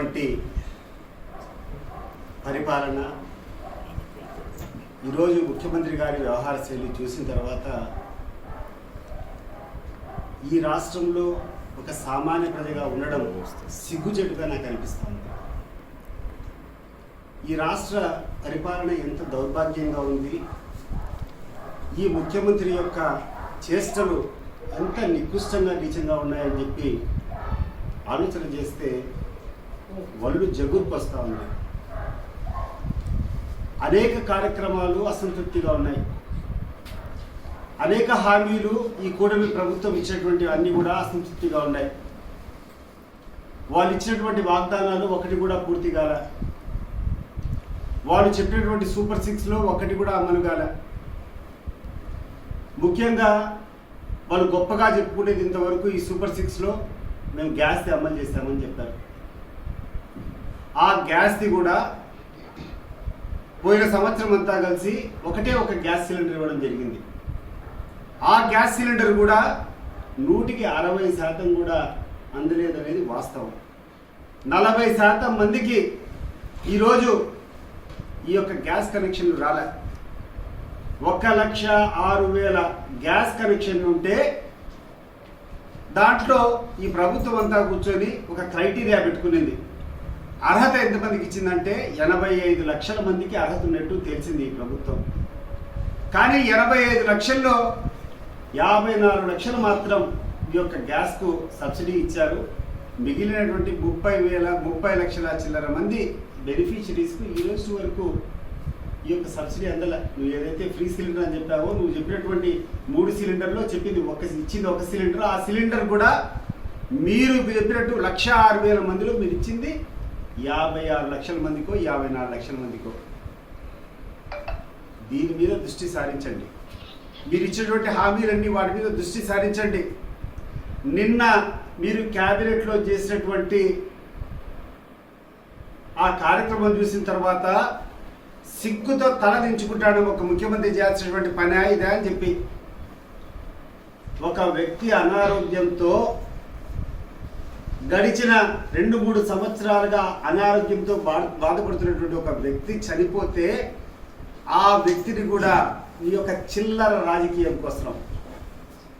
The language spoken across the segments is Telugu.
ఈరోజు పరిపాలన ఈరోజు ముఖ్యమంత్రి గారి వ్యవహార శైలి చూసిన తర్వాత ఈ రాష్ట్రంలో ఒక సామాన్య ప్రజగా ఉండడం సిగ్గుచెట్టుగా నాకు అనిపిస్తుంది. ఈ రాష్ట్ర పరిపాలన ఎంత దౌర్భాగ్యంగా ఉంది ఈ ముఖ్యమంత్రి యొక్క చేష్టలు ఎంత నికృష్టంగా నీచంగా ఉన్నాయని చెప్పి ఆలోచన చేస్తే వల్లు జగుర్పు వస్తూ ఉంది అనేక కార్యక్రమాలు అసంతృప్తిగా ఉన్నాయి. అనేక హామీలు ఈ కూటమి ప్రభుత్వం ఇచ్చినటువంటి అన్నీ కూడా అసంతృప్తిగా ఉన్నాయి. వాళ్ళు ఇచ్చినటువంటి వాగ్దానాలు ఒకటి కూడా పూర్తి కాల. వాళ్ళు చెప్పినటువంటి సూపర్ సిక్స్లో ఒకటి కూడా అమలు కాల. ముఖ్యంగా వాళ్ళు గొప్పగా చెప్పుకునేది ఇంతవరకు ఈ సూపర్ సిక్స్లో మేము గ్యాస్ అమలు చేస్తామని చెప్పారు. ఆ గ్యాస్ది కూడా పోయిన సంవత్సరం అంతా కలిసి ఒకటే ఒక గ్యాస్ సిలిండర్ ఇవ్వడం జరిగింది. ఆ గ్యాస్ సిలిండర్ కూడా నూటికి అరవై శాతం కూడా అందలేదనేది వాస్తవం. నలభై శాతం మందికి ఈరోజు ఈ యొక్క గ్యాస్ కనెక్షన్లు రాలే. ఒక లక్ష ఆరు వేల గ్యాస్ కనెక్షన్ ఉంటే దాంట్లో ఈ ప్రభుత్వం అంతా కూర్చొని ఒక క్రైటీరియా పెట్టుకునేది. అర్హత ఎంతమందికి ఇచ్చిందంటే ఎనభై ఐదు లక్షల మందికి అర్హత ఉన్నట్టు తెలిసింది ఈ ప్రభుత్వం. కానీ ఎనభై ఐదు లక్షల్లో యాభై నాలుగు లక్షలు మాత్రం ఈ యొక్క గ్యాస్కు సబ్సిడీ ఇచ్చారు. మిగిలినటువంటి ముప్పై వేల ముప్పై లక్షల చిల్లర మంది బెనిఫిషరీస్కు ఈ రోజు వరకు ఈ యొక్క సబ్సిడీ అందల. నువ్వు ఏదైతే ఫ్రీ సిలిండర్ అని చెప్పావో నువ్వు చెప్పినటువంటి మూడు సిలిండర్లో చెప్పింది ఒక ఇచ్చింది ఒక సిలిండర్. ఆ సిలిండర్ కూడా మీరు చెప్పినట్టు లక్ష ఆరు వేల మందిలో మీరు ఇచ్చింది. యాభై ఆరు లక్షల మందికో యాభై నాలుగు లక్షల మందికో. దీని మీద దృష్టి సారించండి. మీరు ఇచ్చినటువంటి హామీలన్నీ వాటి మీద దృష్టి సారించండి. నిన్న మీరు క్యాబినెట్లో చేసినటువంటి ఆ కార్యక్రమం చూసిన తర్వాత సిగ్గుతో తల దించుకుంటాడు ఒక ముఖ్యమంత్రి చేయాల్సినటువంటి పని ఇదే అని చెప్పి. ఒక వ్యక్తి అనారోగ్యంతో గడిచిన రెండు మూడు సంవత్సరాలుగా అనారోగ్యంతో బాధపడుతున్నటువంటి ఒక వ్యక్తి చనిపోతే ఆ వ్యక్తిని కూడా ఈ యొక్క చిల్లర రాజకీయం కోసం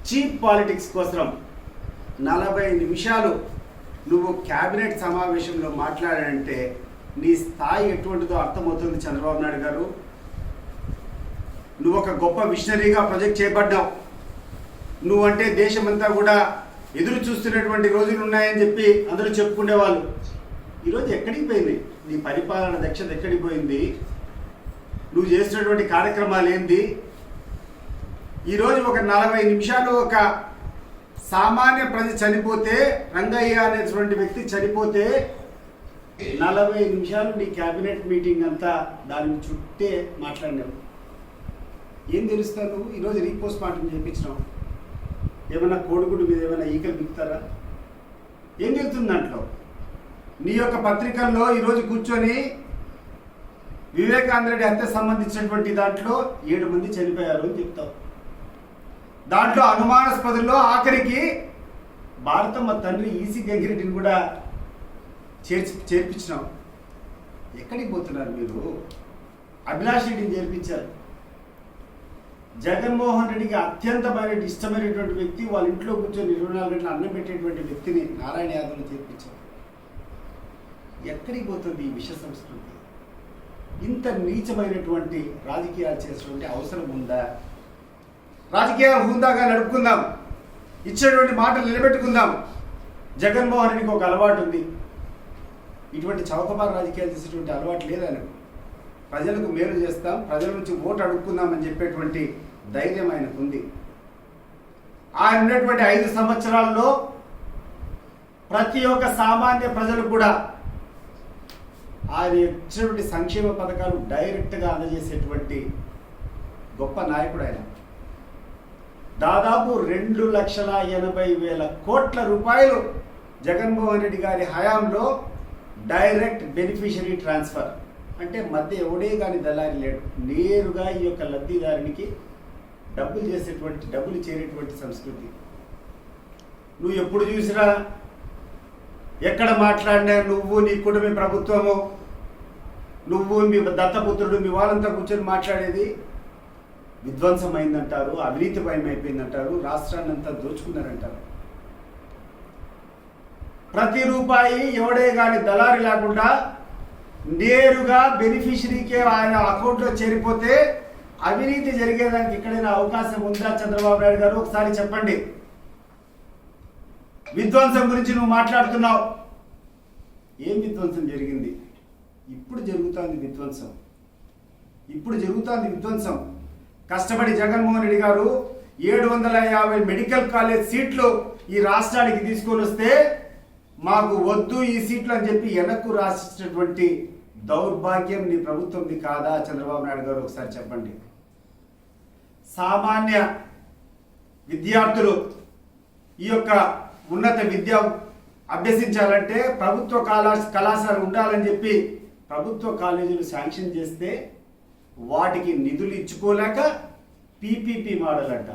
చీప్ పాలిటిక్స్ కోసం నలభై నిమిషాలు నువ్వు క్యాబినెట్ సమావేశంలో మాట్లాడానంటే నీ స్థాయి ఎటువంటిదో అర్థమవుతుంది చంద్రబాబు నాయుడు గారు. నువ్వు ఒక గొప్ప విషనరీగా ప్రొజెక్ట్ చేయబడ్డావు. నువ్వంటే దేశమంతా కూడా ఎదురు చూస్తున్నటువంటి రోజులు ఉన్నాయని చెప్పి అందరూ చెప్పుకునేవాళ్ళు ఈరోజు ఎక్కడికి పోయింది? నీ పరిపాలన దక్షత ఎక్కడికి పోయింది? నువ్వు చేసినటువంటి కార్యక్రమాలు ఏంది? ఈరోజు ఒక నలభై నిమిషాలు ఒక సామాన్య ప్రజ చనిపోతే రంగయ్య అనేటువంటి వ్యక్తి చనిపోతే నలభై నిమిషాలు నీ క్యాబినెట్ మీటింగ్ అంతా దాని చుట్టే మాట్లాడినావు. ఏం తెలుస్తావు నువ్వు? ఈరోజు రీపోస్ట్ మార్టం చేయించినావు. ఏమైనా కోడిగుడ్డు మీద ఏమైనా ఈకలు బిగుతారా ఏం చెప్తుంది దాంట్లో? నీ యొక్క పత్రికల్లో ఈరోజు కూర్చొని వివేకాంధ్రెడ్డి హత్య సంబంధించినటువంటి దాంట్లో ఏడు మంది చనిపోయారు అని చెప్తావు. దాంట్లో అనుమానాస్పదుల్లో ఆఖరికి భారతమ్మ తండ్రి ఈసీ గంగిరెడ్డిని కూడా చేర్చి చేర్పించినాం ఎక్కడికి పోతున్నారు మీరు? అభిలాష్ రెడ్డిని చేర్పించారు. జగన్మోహన్ రెడ్డికి అత్యంతమైన ఇష్టమైనటువంటి వ్యక్తి వాళ్ళ ఇంట్లో కూర్చొని ఇరవై నాలుగు గంటలు అన్నం పెట్టేటువంటి వ్యక్తిని నారాయణ యాదవ్ని చేర్పించారు. ఎక్కడికి పోతుంది ఈ విష సంస్కృతి? ఇంత నీచమైనటువంటి రాజకీయాలు చేసినటువంటి అవసరం ఉందా? రాజకీయాలు హుందాగా నడుపుకుందాం. ఇచ్చేటువంటి మాటలు నిలబెట్టుకుందాం. జగన్మోహన్ రెడ్డికి ఒక అలవాటు ఉంది. ఇటువంటి చౌకబారు రాజకీయాలు చేసేటువంటి అలవాటు లేదని ప్రజలకు మేలు చేస్తాం ప్రజల నుంచి ఓటు అడుక్కుందామని చెప్పేటువంటి ధైర్యం ఆయనకుంది ఆయన ఉన్నటువంటి ఐదు సంవత్సరాల్లో ప్రతి ఒక్క సామాన్య ప్రజలు కూడా ఆయన ఇచ్చినటువంటి సంక్షేమ పథకాలు డైరెక్ట్గా అందజేసేటువంటి గొప్ప నాయకుడు ఆయన. దాదాపు రెండు లక్షల ఎనభై వేల కోట్ల రూపాయలు జగన్మోహన్ రెడ్డి గారి హయాంలో డైరెక్ట్ బెనిఫిషరీ ట్రాన్స్ఫర్. అంటే మధ్య ఎవడే కానీ దళారి లేడు. నేరుగా ఈ యొక్క లబ్ధిదారునికి డబ్బులు చేసేటువంటి డబ్బులు చేరేటువంటి సంస్కృతి. నువ్వు ఎప్పుడు చూసినా ఎక్కడ మాట్లాడినా నువ్వు నీ కుటుంబ ప్రభుత్వము నువ్వు మీ దత్తపుత్రుడు మీ వాళ్ళంతా కూర్చొని మాట్లాడేది విధ్వంసమైందంటారు అవినీతి భయం అయిపోయిందంటారు రాష్ట్రాన్ని అంతా దోచుకున్నారంటారు. ప్రతి రూపాయి ఎవడే కానీ దళారి లేకుండా నేరుగా బెనిఫిషరీకే ఆయన అకౌంట్లో చేరిపోతే అవినీతి జరిగేదానికి ఎక్కడైనా అవకాశం ఉందా? చంద్రబాబు నాయుడు గారు ఒకసారి చెప్పండి. విధ్వంసం గురించి నువ్వు మాట్లాడుతున్నావు. ఏం విధ్వంసం జరిగింది? ఇప్పుడు జరుగుతోంది విధ్వంసం. ఇప్పుడు జరుగుతోంది విధ్వంసం. కష్టపడి జగన్మోహన్ రెడ్డి గారు ఏడు వందల యాభై మెడికల్ కాలేజ్ సీట్లు ఈ రాష్ట్రానికి తీసుకొని వస్తే మాకు వద్దు ఈ సీట్లు అని చెప్పి వెనక్కు రాసినటువంటి దౌర్భాగ్యం నీ ప్రభుత్వంది కాదా? చంద్రబాబు నాయుడు గారు ఒకసారి చెప్పండి. సామాన్య విద్యార్థులు ఈ యొక్క ఉన్నత విద్య అభ్యసించాలంటే ప్రభుత్వ కళా కళాశాల ఉండాలని చెప్పి ప్రభుత్వ కాలేజీలు శాంక్షన్ చేస్తే వాటికి నిధులు ఇచ్చుకోలేక పీపీపీ మోడల్ అంట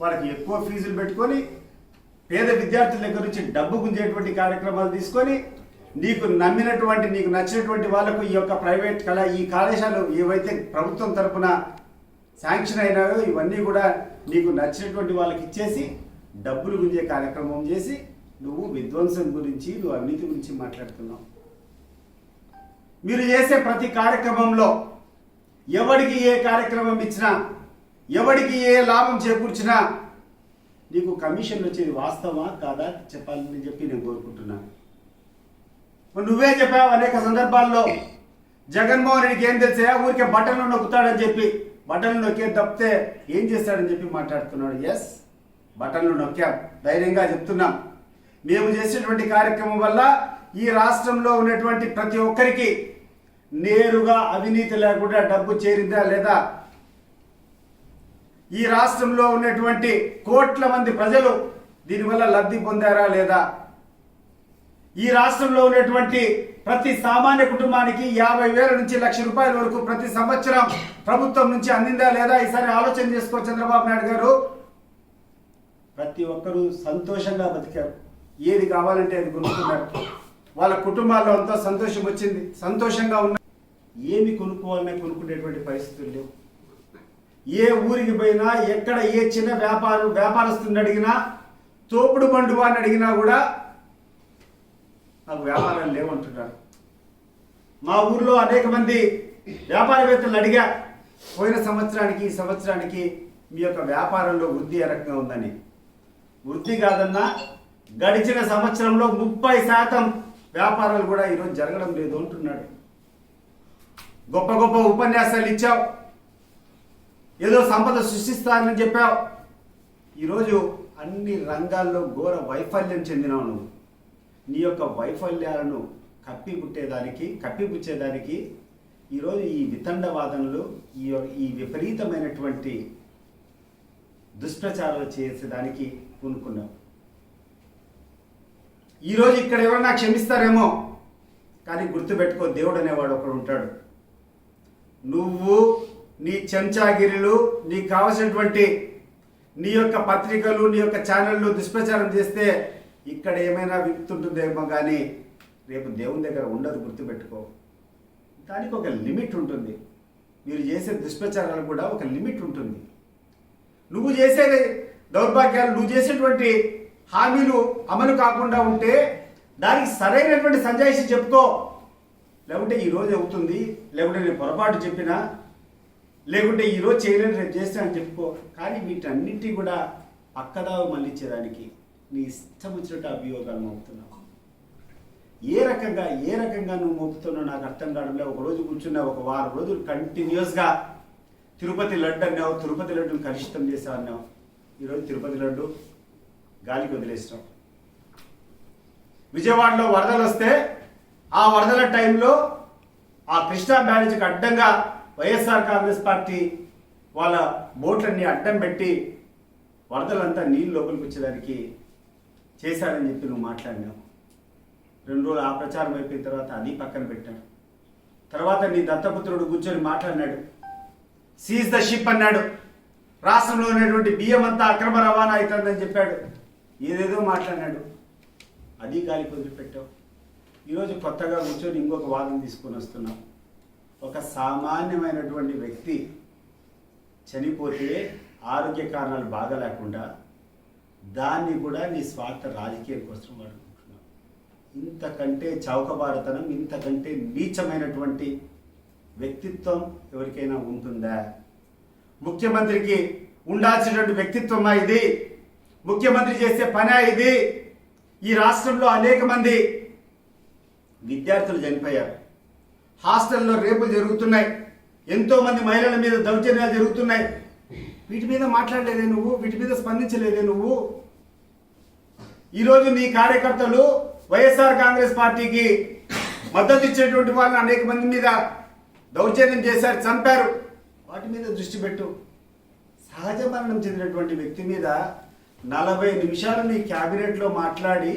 వాళ్ళకి ఎక్కువ ఫీజులు పెట్టుకొని పేద విద్యార్థుల దగ్గర నుంచి డబ్బు గుంజేటువంటి కార్యక్రమాలు తీసుకొని నీకు నమ్మినటువంటి నీకు నచ్చినటువంటి వాళ్ళకు ఈ యొక్క ప్రైవేట్ కళ ఈ కళాశాలలు ఏవైతే ప్రభుత్వం తరపున శాంక్షన్ అయినాయో ఇవన్నీ కూడా నీకు నచ్చినటువంటి వాళ్ళకి ఇచ్చేసి డబ్బులు గుంజే కార్యక్రమం చేసి నువ్వు విధ్వంసం గురించి నువ్వు అవినీతి గురించి మాట్లాడుతున్నావు. మీరు చేసే ప్రతి కార్యక్రమంలో ఎవడికి ఏ కార్యక్రమం ఇచ్చినా ఎవడికి ఏ లాభం చేకూర్చినా నీకు కమిషన్ వచ్చేది వాస్తవా కాదా? చెప్పాలని చెప్పి నేను కోరుకుంటున్నాను నువ్వే చెప్పావు అనేక సందర్భాల్లో జగన్మోహన్ రెడ్డికి ఏం తెలిసా ఊరికే బట్టలు నొక్కుతాడని చెప్పి బటన్లు నొక్కే తప్పితే ఏం చేస్తాడని చెప్పి మాట్లాడుతున్నాడు. ఎస్ బటన్లు నొక్కాం. ధైర్యంగా చెప్తున్నాం. మేము చేసినటువంటి కార్యక్రమం వల్ల ఈ రాష్ట్రంలో ఉన్నటువంటి ప్రతి ఒక్కరికి నేరుగా అవినీతి లేకుండా డబ్బు చేరిందా లేదా? ఈ రాష్ట్రంలో ఉన్నటువంటి కోట్ల మంది ప్రజలు దీనివల్ల లబ్ధి పొందారా లేదా? ఈ రాష్ట్రంలో ఉన్నటువంటి ప్రతి సామాన్య కుటుంబానికి యాభై వేల నుంచి లక్ష రూపాయల వరకు ప్రతి సంవత్సరం ప్రభుత్వం నుంచి అందిందా లేదా? ఈసారి ఆలోచన చేసుకో చంద్రబాబు నాయుడు గారు. ప్రతి ఒక్కరూ సంతోషంగా బతికారు. ఏది కావాలంటే అది కొనుక్కున్నారు. వాళ్ళ కుటుంబాల్లో అంతా సంతోషం వచ్చింది. సంతోషంగా ఉన్న ఏమి కొనుక్కోవాలనే కొనుక్కునేటువంటి పరిస్థితులు లేవు. ఏ ఊరికి పోయినా ఎక్కడ ఏ చిన్న వ్యాపారం వ్యాపారస్తుని అడిగినా తోపుడు బండువా అని అడిగినా కూడా నాకు వ్యాపారాలు లేవంటున్నారు మా ఊర్లో అనేక మంది వ్యాపారవేత్తలు అడిగా పోయిన సంవత్సరానికి ఈ సంవత్సరానికి మీ యొక్క వ్యాపారంలో వృద్ధి ఏ రకంగా ఉందని. వృద్ధి కాదన్నా గడిచిన సంవత్సరంలో ముప్పై శాతం వ్యాపారాలు కూడా ఈరోజు జరగడం లేదు అంటున్నాడు. గొప్ప గొప్ప ఉపన్యాసాలు ఇచ్చావు. ఏదో సంపద సృష్టిస్తానని చెప్పావు. ఈరోజు అన్ని రంగాల్లో ఘోర వైఫల్యం చెందినావు నువ్వు. నీ యొక్క వైఫల్యాలను కప్పిపుట్టేదానికి కప్పిపుచ్చేదానికి ఈరోజు ఈ వితండవాదనలు ఈ ఈ విపరీతమైనటువంటి దుష్ప్రచారాలు చేసేదానికి పూనుకున్నావు ఈరోజు ఇక్కడ ఎవరైనా క్షమిస్తారేమో? కానీ గుర్తుపెట్టుకో దేవుడు అనేవాడు ఒకడు ఉంటాడు. నువ్వు నీ చెంచాగిరిలు నీకు కావలసినటువంటి నీ యొక్క పత్రికలు నీ యొక్క ఛానళ్ళు దుష్ప్రచారం చేస్తే ఇక్కడ ఏమైనా విప్తుంటుందేమో కానీ రేపు దేవుని దగ్గర ఉండదు గుర్తుపెట్టుకో. దానికి ఒక లిమిట్ ఉంటుంది. మీరు చేసే దుష్ప్రచారాలు కూడా ఒక లిమిట్ ఉంటుంది. నువ్వు చేసే దౌర్భాగ్యాలు నువ్వు చేసేటువంటి హామీలు అమలు కాకుండా ఉంటే దానికి సరైనటువంటి సంజాయిషి చెప్పుకో. లేకుంటే ఈరోజు అవుతుంది లేకుంటే నేను పొరపాటు చెప్పినా లేకుంటే ఈరోజు చేయలేని రేపు చేస్తానని చెప్పుకో. కానీ వీటన్నిటి కూడా పక్కదావ మళ్ళించేదానికి నీ ఇష్టం వచ్చినట్టు అభియోగాలు మోపుతున్నావు. ఏ రకంగా ఏ రకంగా నువ్వు మోపుతున్నావు నాకు అర్థం కావడంలో ఒక రోజు కూర్చున్నావు ఒక వారం రోజులు కంటిన్యూస్గా తిరుపతి లడ్డు అన్నావు తిరుపతి లడ్డును కలుషితం చేసావు అన్నావు. ఈరోజు తిరుపతి లడ్డు గాలికి వదిలేసినావు. విజయవాడలో వరదలు వస్తే ఆ వరదల టైంలో ఆ కృష్ణా బ్యారేజ్కి అడ్డంగా వైఎస్ఆర్ కాంగ్రెస్ పార్టీ వాళ్ళ బోట్లన్నీ అడ్డం పెట్టి వరదలంతా నీళ్ళు లోపలికి వచ్చేదానికి చేశాడని చెప్పి నువ్వు మాట్లాడినావు. రెండు రోజులు ఆ ప్రచారం అయిపోయిన తర్వాత అది పక్కన పెట్టాడు. తర్వాత నీ దత్తపుత్రుడు కూర్చొని మాట్లాడినాడు. సీజ్ ద షిప్ అన్నాడు. రాష్ట్రంలో ఉన్నటువంటి బియ్యం అంతా అక్రమ రవాణా అవుతుందని చెప్పాడు. ఏదేదో మాట్లాడినాడు. అది గాలి వదిలిపెట్టావు. ఈరోజు కొత్తగా కూర్చొని ఇంకొక వాదన తీసుకొని వస్తున్నావు. ఒక సామాన్యమైనటువంటి వ్యక్తి చనిపోతే ఆరోగ్య కారణాలు బాగా లేకుండా దాన్ని కూడా నీ స్వార్థ రాజకీయం కోసం అడుగుతున్నావు. ఇంతకంటే చౌకబారతనం ఇంతకంటే నీచమైనటువంటి వ్యక్తిత్వం ఎవరికైనా ఉంటుందా? ముఖ్యమంత్రికి ఉండాల్సినటువంటి వ్యక్తిత్వమా ఇది? ముఖ్యమంత్రి చేసే పనే ఇది? ఈ రాష్ట్రంలో అనేక మంది విద్యార్థులు చనిపోయారు. హాస్టల్లో రేపులు జరుగుతున్నాయి. ఎంతో మంది మహిళల మీద దౌర్జన్యాలు జరుగుతున్నాయి. వీటి మీద మాట్లాడలేదే నువ్వు వీటి మీద స్పందించలేదే నువ్వు. ఈరోజు నీ కార్యకర్తలు వైఎస్ఆర్ కాంగ్రెస్ పార్టీకి మద్దతు ఇచ్చేటువంటి వాళ్ళని అనేక మంది మీద దౌర్జన్యం చేశారు చంపారు. వాటి మీద దృష్టి పెట్టు. సహజ మరణం చెందినటువంటి వ్యక్తి మీద నలభై నిమిషాలు నీ క్యాబినెట్లో మాట్లాడి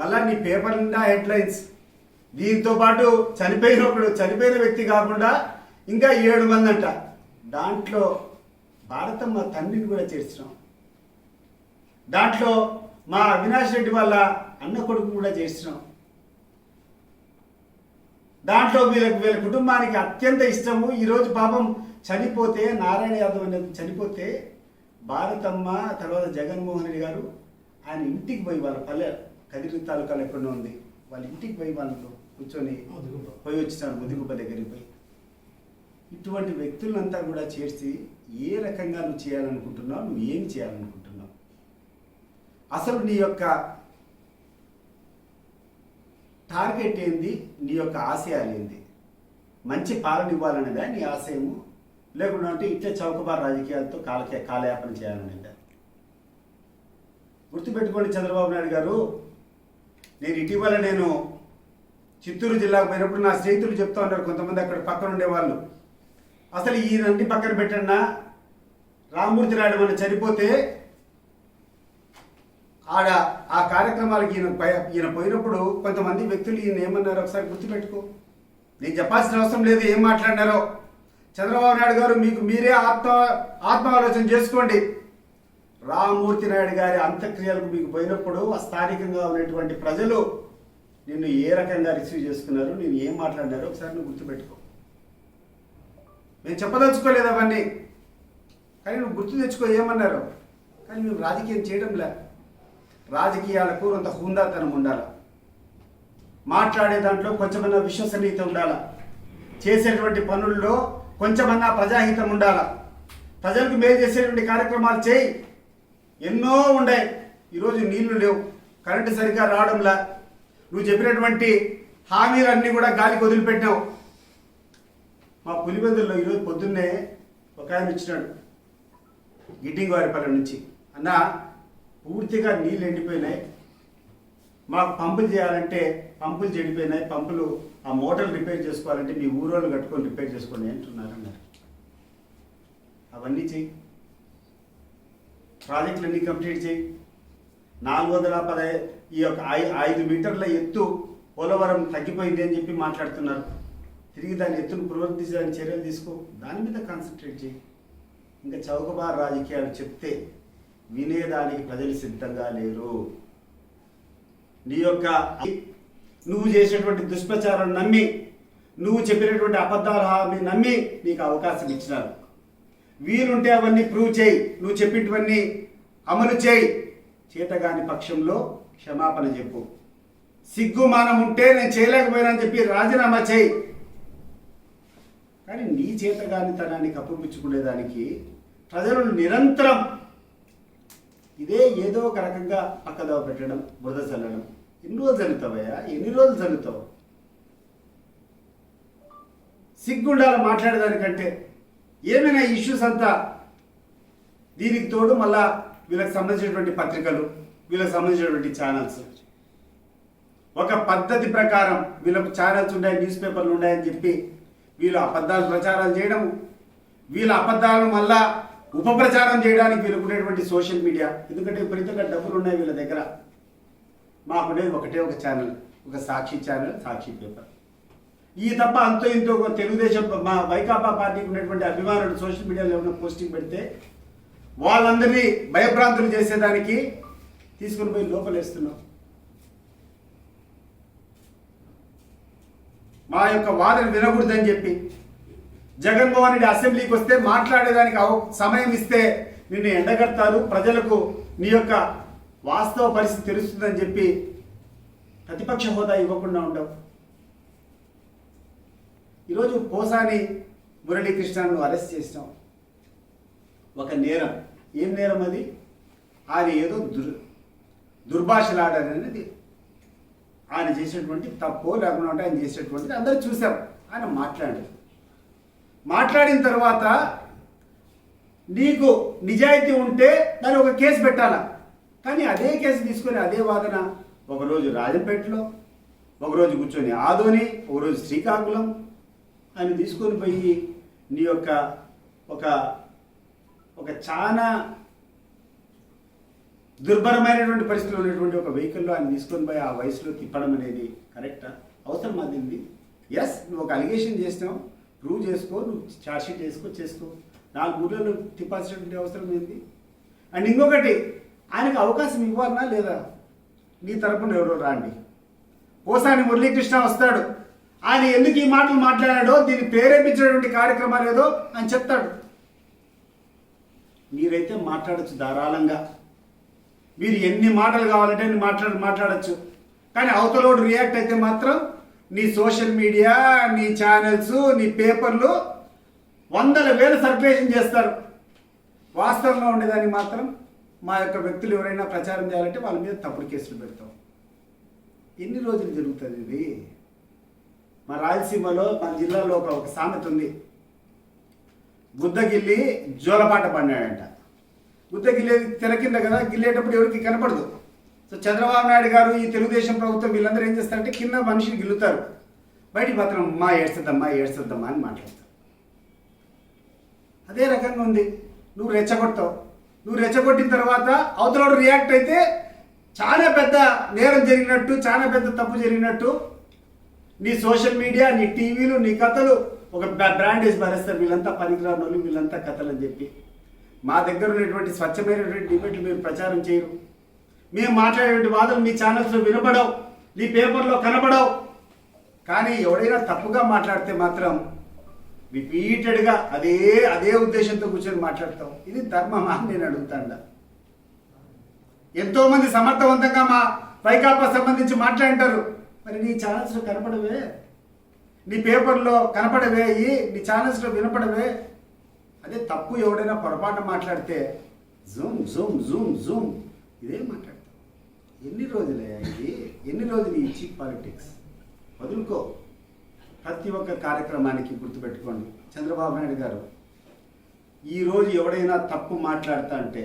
మళ్ళా నీ పేపర్ నిండా హెడ్లైన్స్. దీంతో పాటు చనిపోయిన ఒకడు చనిపోయిన వ్యక్తి కాకుండా ఇంకా ఏడు మంది అంట. దాంట్లో భారతమ్మ తండ్రిని కూడా చేర్చినాం. దాంట్లో మా అవినాష్ రెడ్డి వాళ్ళ అన్న కొడుకు కూడా చేర్చినాం. దాంట్లో వీళ్ళకి వీళ్ళ కుటుంబానికి అత్యంత ఇష్టము. ఈరోజు పాపం చనిపోతే నారాయణ యాదవ్ అనేది చనిపోతే భారతమ్మ తర్వాత జగన్మోహన్ రెడ్డి గారు ఆయన ఇంటికి పోయి వాళ్ళ పల్లె కదిరి తాలూకాలో ఎక్కడో ఉంది. వాళ్ళ ఇంటికి పోయి వాళ్ళతో కూర్చొని పోయి వచ్చినారు ముదిగుప్ప దగ్గరికి పోయి. ఇటువంటి వ్యక్తులంతా కూడా చేర్చి ఏ రకంగా నువ్వు చేయాలనుకుంటున్నావు నువ్వు ఏం చేయాలనుకుంటున్నావు? అసలు నీ యొక్క టార్గెట్ ఏంది? నీ యొక్క ఆశయాలు ఏంది? మంచి పాలన ఇవ్వాలనేదా నీ ఆశయము? లేకుండా అంటే ఇట్లే చౌకబార్ రాజకీయాలతో కాలకే కాలయాపన చేయాలనేదా? గుర్తుపెట్టుకోండి చంద్రబాబు నాయుడు గారు నేను ఇటీవల నేను చిత్తూరు జిల్లాకు పోయినప్పుడు నా స్నేహితులు చెప్తా ఉన్నారు కొంతమంది అక్కడ పక్కన ఉండేవాళ్ళు అసలు ఈ రండి పక్కన పెట్టన్నా రామూర్తి నాయుడు మన చనిపోతే ఆడ ఆ కార్యక్రమాలకు ఈయన ఈయన పోయినప్పుడు కొంతమంది వ్యక్తులు ఈయన ఏమన్నారో ఒకసారి గుర్తుపెట్టుకో. నేను చెప్పాల్సిన అవసరం లేదు ఏం మాట్లాడినారో. చంద్రబాబు నాయుడు గారు మీకు మీరే ఆత్మ ఆత్మాలోచన చేసుకోండి. రామ్మూర్తి నాయుడు గారి అంత్యక్రియలకు మీకు పోయినప్పుడు ఆ స్థానికంగా ఉన్నటువంటి ప్రజలు నిన్ను ఏ రకంగా రిసీవ్ చేసుకున్నారు నేను ఏం మాట్లాడినారో ఒకసారి నువ్వు గుర్తుపెట్టుకో. మేము చెప్పదలుచుకోలేదు అవన్నీ. కానీ నువ్వు గుర్తు తెచ్చుకో ఏమన్నారు? కానీ మేము రాజకీయం చేయడంలే రాజకీయాలకు కొంత హుందాతనం ఉండాలి. మాట్లాడే దాంట్లో కొంచెమన్నా విశ్వసనీయత ఉండాల. చేసేటువంటి పనుల్లో కొంచెమన్నా ప్రజాహితం ఉండాల. ప్రజలకు మేలు చేసేటువంటి కార్యక్రమాలు చేయి. ఎన్నో ఉండే ఈరోజు నీళ్ళు లేవు. కరెంటు సరిగ్గా రావడంలా నువ్వు చెప్పినటువంటి హామీలన్నీ కూడా గాలికి వదిలిపెట్టావు. మా పులివెందుల్లో ఈరోజు పొద్దున్నే ఒక ఆయన ఇచ్చినాడు గిడ్డింగ్ వారిపల్లి నుంచి. అన్న పూర్తిగా నీళ్ళు ఎండిపోయినాయి. మాకు పంపులు చేయాలంటే పంపులు చెడిపోయినాయి పంపులు ఆ మోటార్లు రిపేర్ చేసుకోవాలంటే మీ ఊరోళ్ళు కట్టుకొని రిపేర్ చేసుకోండి అంటున్నారు అన్నారు. అవన్నీ చెయ్యి ప్రాజెక్టులన్నీ కంప్లీట్ చేయి. నాలుగు వందల పదహై ఈ యొక్క ఐదు మీటర్ల ఎత్తు పోలవరం తగ్గిపోయింది అని చెప్పి మాట్లాడుతున్నారు. తిరిగి దాని ఎత్తును పునరుద్ధరించడానికి చర్యలు తీసుకో. దాని మీద కాన్సన్ట్రేట్ చేయి. ఇంకా చౌకబార్ రాజకీయాలు చెప్తే వినేదానికి ప్రజలు సిద్ధంగా లేరు. నీ యొక్క నువ్వు చేసేటువంటి దుష్ప్రచారం నమ్మి నువ్వు చెప్పినటువంటి అబద్ధాల హామీ నమ్మి నీకు అవకాశం ఇచ్చినారు. వీలుంటే అవన్నీ ప్రూవ్ చేయి. నువ్వు చెప్పినవన్నీ అమలు చేయి. చేతగాని పక్షంలో క్షమాపణ చెప్పు. సిగ్గు మానం ఉంటే నేను చేయలేకపోయానని చెప్పి రాజీనామా చేయి. కానీ నీ చేతగానితనాన్ని కప్పిపుచ్చుకునేదానికి ప్రజలు నిరంతరం ఇదే ఏదో ఒక రకంగా పక్కదవ పెట్టడం బురద చల్లడం. ఎన్ని రోజులు చల్లుతావయ్యా ఎన్ని రోజులు చల్లుతావు సిగ్గుండాలి మాట్లాడేదానికంటే. ఏమైనా ఇష్యూస్ అంతా దీనికి తోడు మళ్ళా వీళ్ళకి సంబంధించినటువంటి పత్రికలు వీళ్ళకి సంబంధించినటువంటి ఛానల్స్ ఒక పద్ధతి ప్రకారం వీళ్ళకు ఛానల్స్ ఉన్నాయి న్యూస్ పేపర్లు ఉన్నాయని చెప్పి వీళ్ళు అబద్ధాలు ప్రచారాలు చేయడం వీళ్ళ అబద్ధాలను మళ్ళా ఉపప్రచారం చేయడానికి వీలుకునేటువంటి ఉండేటువంటి సోషల్ మీడియా. ఎందుకంటే విపరీతంగా డబ్బులు ఉన్నాయి వీళ్ళ దగ్గర. మాకుండేది ఒకటే ఒక ఛానల్ ఒక సాక్షి ఛానల్ సాక్షి పేపర్. ఈ తప్ప అంతో ఇంతో తెలుగుదేశం మా వైకాపా పార్టీకి ఉన్నటువంటి అభిమానులు సోషల్ మీడియాలో ఏమైనా పోస్టింగ్ పెడితే వాళ్ళందరినీ భయభ్రాంతులు చేసేదానికి తీసుకుని పోయి లోపలేస్తున్నాం. మా యొక్క వాదన వినకూడదని చెప్పి జగన్మోహన్ రెడ్డి అసెంబ్లీకి వస్తే మాట్లాడేదానికి అవ- సమయం ఇస్తే నిన్ను ఎండగడతారు ప్రజలకు నీ యొక్క వాస్తవ పరిస్థితి తెలుస్తుందని చెప్పి ప్రతిపక్ష హోదా ఇవ్వకుండా ఉండవు. ఈరోజు పోసాని మురళీకృష్ణను అరెస్ట్ చేసినాం. ఒక నేరం. ఏం నేరం అది? ఆయన ఏదో దుర్ దుర్భాషలాడనేది ఆయన చేసినటువంటి తప్పో లేకుండా ఉంటే ఆయన చేసేటువంటిది అందరూ చూసాం ఆయన మాట్లాడారు మాట్లాడిన తర్వాత నీకు నిజాయితీ ఉంటే దాన్ని ఒక కేసు పెట్టాలా? కానీ అదే కేసు తీసుకొని అదే వాదన. ఒకరోజు రాజంపేటలో ఒకరోజు కూర్చొని ఆదోని ఒకరోజు శ్రీకాకుళం. ఆయన తీసుకొని పోయి నీ యొక్క ఒక ఒక చాలా దుర్భరమైనటువంటి పరిస్థితులు ఉన్నటువంటి ఒక వెహికల్లో ఆయన తీసుకొని పోయి ఆ వయసులో తిప్పడం అనేది కరెక్టా అవసరం అది ఎస్ నువ్వు ఒక అలిగేషన్ చేసినావు. ప్రూవ్ చేసుకో నువ్వు చార్జ్షీట్ చేసుకో చేసుకో. నాలుగు ఊర్లలో తిప్పాల్సినటువంటి అవసరం ఏంది? అండ్ ఇంకొకటి ఆయనకు అవకాశం ఇవ్వాలనా లేదా? నీ తరపున ఎవరో రాండి. పోసాని మురళీకృష్ణ వస్తాడు. ఆయన ఎందుకు ఈ మాటలు మాట్లాడాడో దీన్ని ప్రేరేపించినటువంటి కార్యక్రమాలు ఏదో అని చెప్తాడు. మీరైతే మాట్లాడచ్చు ధారాళంగా. మీరు ఎన్ని మాటలు కావాలంటే అన్ని మాట్లాడ మాట్లాడచ్చు. కానీ అవతలోడు రియాక్ట్ అయితే మాత్రం నీ సోషల్ మీడియా నీ ఛానల్స్ నీ పేపర్లు వందల వేల సర్క్యులేషన్ చేస్తారు. వాస్తవంగా ఉండేదాన్ని మాత్రం మా యొక్క వ్యక్తులు ఎవరైనా ప్రచారం చేయాలంటే వాళ్ళ మీద తప్పుడు కేసులు పెడతాం. ఎన్ని రోజులు జరుగుతుంది ఇది? మా రాయలసీమలో మన జిల్లాలో ఒక ఒక సామెత ఉంది. గుద్దగిల్లి జోలపాట పడినాడంట గుద్దగిల్లి తెర కింద కదా గిల్లేటప్పుడు ఎవరికి కనపడదు. సో చంద్రబాబు నాయుడు గారు ఈ తెలుగుదేశం ప్రభుత్వం వీళ్ళందరూ ఏం చేస్తారంటే కింద మనిషిని గిల్లుతారు. బయటికి మాత్రం మా ఏడ్చద్దమ్మా ఏడ్చద్దమ్మా అని మాట్లాడతారు. అదే రకంగా ఉంది. నువ్వు రెచ్చగొట్టావు. నువ్వు రెచ్చగొట్టిన తర్వాత అవతలోడు రియాక్ట్ అయితే చాలా పెద్ద నేరం జరిగినట్టు చాలా పెద్ద తప్పు జరిగినట్టు నీ సోషల్ మీడియా నీ టీవీలు నీ కథలు ఒక బ్రాండేజ్ భరిస్తారు వీళ్ళంతా పనికిరాని వాళ్ళు వీళ్ళంతా కథలు అని చెప్పి. మా దగ్గర ఉన్నటువంటి స్వచ్ఛమైనటువంటి డిబేట్లు మీరు ప్రచారం చేయరు. మేము మాట్లాడేటువంటి వాదనలు మీ ఛానల్స్లో వినపడవు నీ పేపర్లో కనపడవు కానీ ఎవడైనా తప్పుగా మాట్లాడితే మాత్రం రిపీటెడ్గా అదే అదే ఉద్దేశంతో కూర్చొని మాట్లాడతాం ఇది ధర్మమా నేను అడుగుతాండా. ఎంతోమంది సమర్థవంతంగా మా వైకాపా సంబంధించి మాట్లాడింటారు మరి నీ ఛానల్స్లో కనపడవే. నీ పేపర్లో కనపడవే నీ ఛానల్స్లో వినపడవే. అదే తప్పు ఎవడైనా పొరపాటు మాట్లాడితే జూమ్ జూమ్ జూమ్ జూమ్. ఇదే మాట్లాడతాం. ఎన్ని రోజులే ఇది? ఎన్ని రోజులు ఈ చీప్ పాలిటిక్స్? వదులుకో. ప్రతి ఒక్క కార్యక్రమానికి గుర్తుపెట్టుకోండి. చంద్రబాబు నాయుడు గారు ఈరోజు ఎవడైనా తప్పు మాట్లాడతా అంటే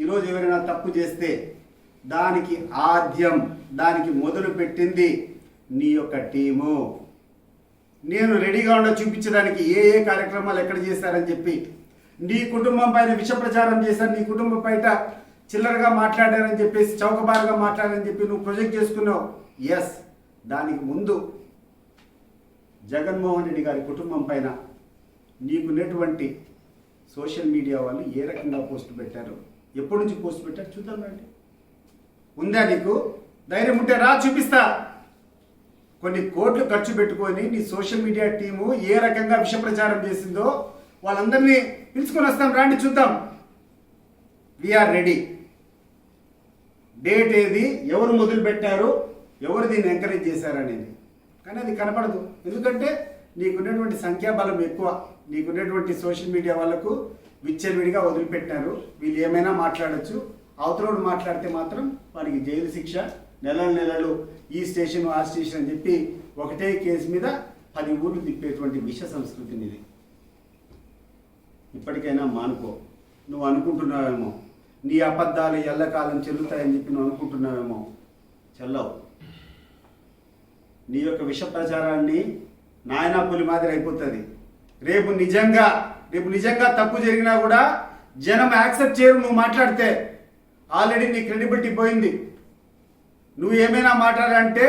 ఈరోజు ఎవరైనా తప్పు చేస్తే దానికి ఆద్యం దానికి మొదలు పెట్టింది నీ యొక్క టీము. నేను రెడీగా ఉండ చూపించడానికి ఏ ఏ కార్యక్రమాలు ఎక్కడ చేశారని చెప్పి నీ కుటుంబం పైన విష ప్రచారం చేశారు నీ కుటుంబం బయట చిల్లరగా మాట్లాడారని చెప్పేసి చౌకబారుగా మాట్లాడారని చెప్పి నువ్వు ప్రొజెక్ట్ చేసుకున్నావు. ఎస్ దానికి ముందు జగన్మోహన్ రెడ్డి గారి కుటుంబం పైన నీకున్నటువంటి సోషల్ మీడియా వాళ్ళు ఏ రకంగా పోస్ట్ పెట్టారు? ఎప్పటి నుంచి పోస్ట్ పెట్టారు? చూద్దాం రండి. ఉందా నీకు? ధైర్యం ఉంటే రా చూపిస్తా. కొన్ని కోట్లు ఖర్చు పెట్టుకొని నీ సోషల్ మీడియా టీము ఏ రకంగా విష ప్రచారం చేసిందో వాళ్ళందరినీ పిలుచుకొని వస్తాం. రాండి చూద్దాం. వీఆర్ రెడీ డేట్ ఏది? ఎవరు మొదలు పెట్టారు? ఎవరు దీన్ని ఎంకరేజ్ చేశారనేది కానీ అది కనపడదు. ఎందుకంటే నీకున్నటువంటి సంఖ్యాబలం ఎక్కువ. నీకున్నటువంటి సోషల్ మీడియా వాళ్ళకు విచ్చలవిడిగా వదిలిపెట్టారు. వీళ్ళు ఏమైనా మాట్లాడొచ్చు. అవతలోడు మాట్లాడితే మాత్రం వాడికి జైలు శిక్ష నెలల నెలలు ఈ స్టేషన్ ఆ స్టేషన్ అని చెప్పి ఒకటే కేసు మీద పది ఊర్లు తిప్పేటువంటి విష సంస్కృతిని ఇది. ఇప్పటికైనా మానుకో. నువ్వు అనుకుంటున్నావేమో. నీ అబద్ధాలు ఎల్లకాలం చెల్లుతాయని చెప్పి నువ్వు అనుకుంటున్నావేమో. చెల్లవు. నీ యొక్క విష ప్రచారాన్ని నాయనా పులి మాదిరి అయిపోతుంది. రేపు నిజంగా రేపు నిజంగా తప్పు జరిగినా కూడా జనం యాక్సెప్ట్ చేయరు నువ్వు మాట్లాడితే. ఆల్రెడీ నీ క్రెడిబిలిటీ పోయింది. నువ్వు ఏమైనా మాట్లాడాలంటే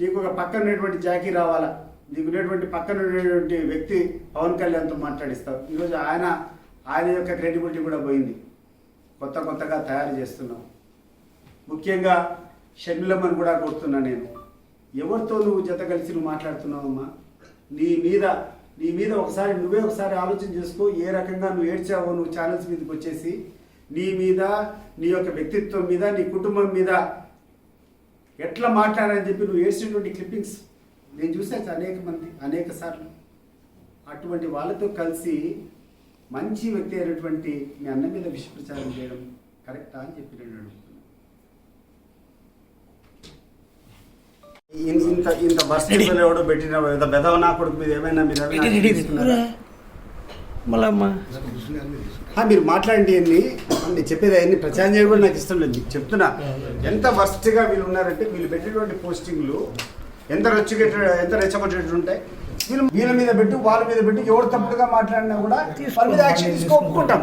నీకు ఒక పక్కన ఉన్నటువంటి జాకీ రావాలా? నీకు ఉన్నటువంటి పక్కన ఉన్నటువంటి వ్యక్తి పవన్ కళ్యాణ్తో మాట్లాడిస్తావు. ఈరోజు ఆయన ఆయన యొక్క క్రెడిబిలిటీ కూడా పోయింది. కొత్త కొత్తగా తయారు చేస్తున్నావు. ముఖ్యంగా షర్మిలమ్మని కూడా కొడుతున్నా నేను. ఎవరితో నువ్వు జత కలిసి నువ్వు మాట్లాడుతున్నావమ్మా? నీ మీద నీ మీద ఒకసారి నువ్వే ఒకసారి ఆలోచన చేసుకో ఏ రకంగా నువ్వు ఏడ్చావో నువ్వు ఛానల్స్ మీదకి వచ్చేసి నీ మీద నీ యొక్క వ్యక్తిత్వం మీద నీ కుటుంబం మీద ఎట్లా మాట్లాడాలని చెప్పి నువ్వు ఏడ్చినటువంటి క్లిప్పింగ్స్ నేను చూసాను అనేక మంది అనేక సార్లు. అటువంటి వాళ్ళతో కలిసి మంచి వ్యక్తి అయినటువంటి మీ అన్న మీద విష ప్రచారం చేయడం కరెక్టా అని చెప్పి నేను అడుగుతున్నాను. ఇంత ఇంత బస్ ఎవడో పెట్టిన బెదవ నా కొడుకు మీద ఏమైనా మీరు మళ్ళమ్మా. మీరు మాట్లాడండి అన్ని. నేను చెప్పేది అవన్నీ ప్రచారం చేయడం కూడా నాకు ఇష్టం లేదు. చెప్తున్నా. ఎంత వర్స్ట్గా వీళ్ళు ఉన్నారంటే వీళ్ళు పెట్టినటువంటి పోస్టింగ్లు ఎంత రెచ్చగొట్టే ఎంత రెచ్చగొట్టేటట్టు ఉంటాయి? వీళ్ళు వీళ్ళ మీద పెట్టి వాళ్ళ మీద పెట్టి ఎవరు తప్పుడుగా మాట్లాడినా కూడా వాళ్ళ మీద యాక్షన్ తీసుకో ఒప్పుకుంటాం